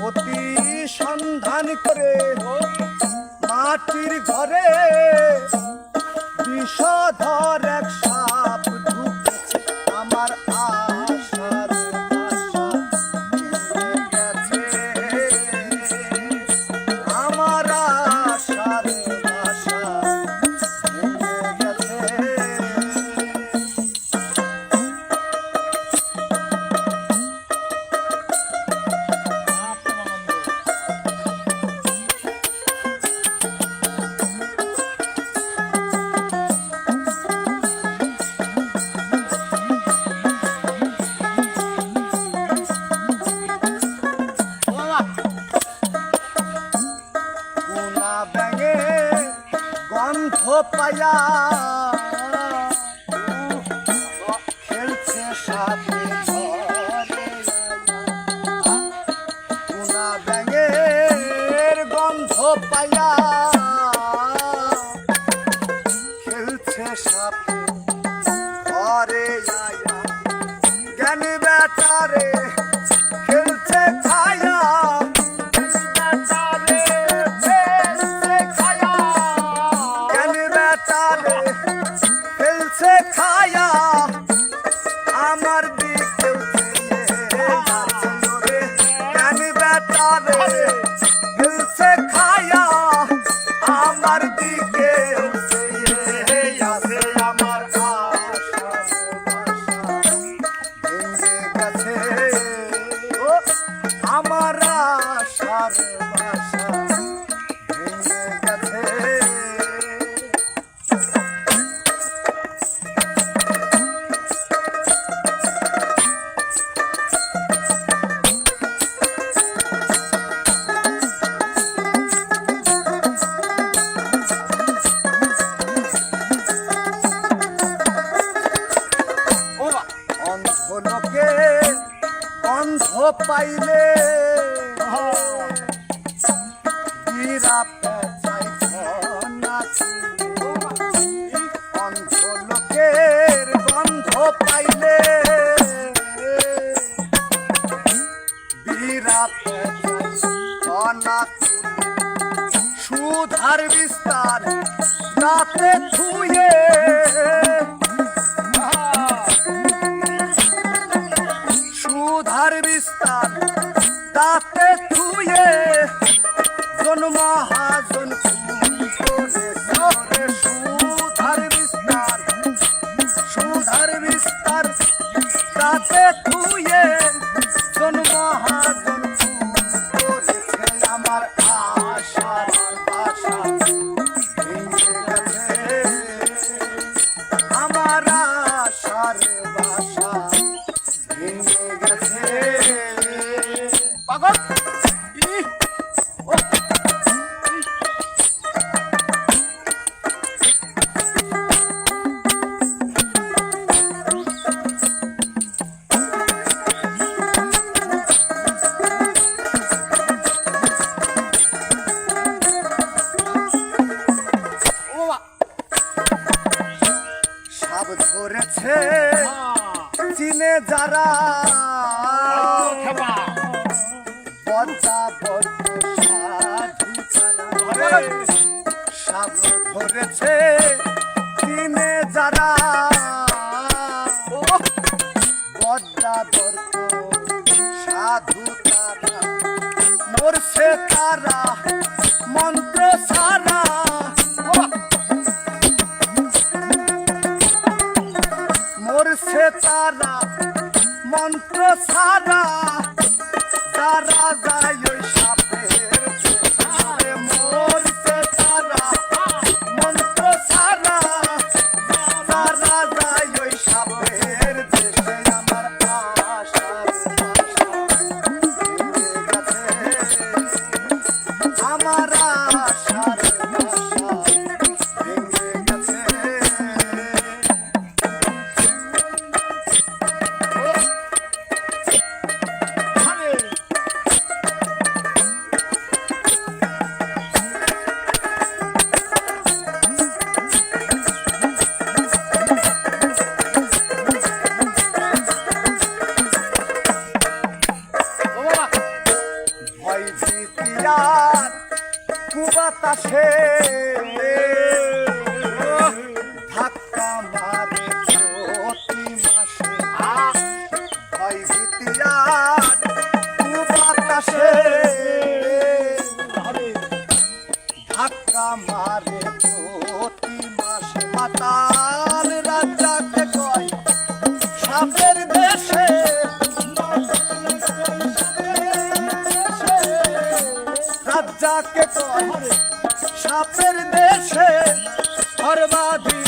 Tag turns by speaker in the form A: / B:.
A: অতি সন্ধান করে মাটির ঘরে বিষধর এক গন্ধ পায়া খেলছে সাথে গন্ধ পায়া Vale. it. সুধার বিস্তার রাতে ধুয়ে সুধার বিস্তার তাতে থুয়ে জন মহাজন সুধার বিস্তার সুধার বিস্তার তাতে থুয়ে জন মহাজন করেছে আমার আশার বাসা। আমার আশার বাসা। যারা। সাপ ধরেছে চিনে যারা। পদ্মা পদ্ম সাধু তারা মরছে তারা মন্ত্র সারা মরছে তারা মন্ত্র সারা তারা যায় সাপের কুবাতাসে সাপের দেশে সর্বাধিক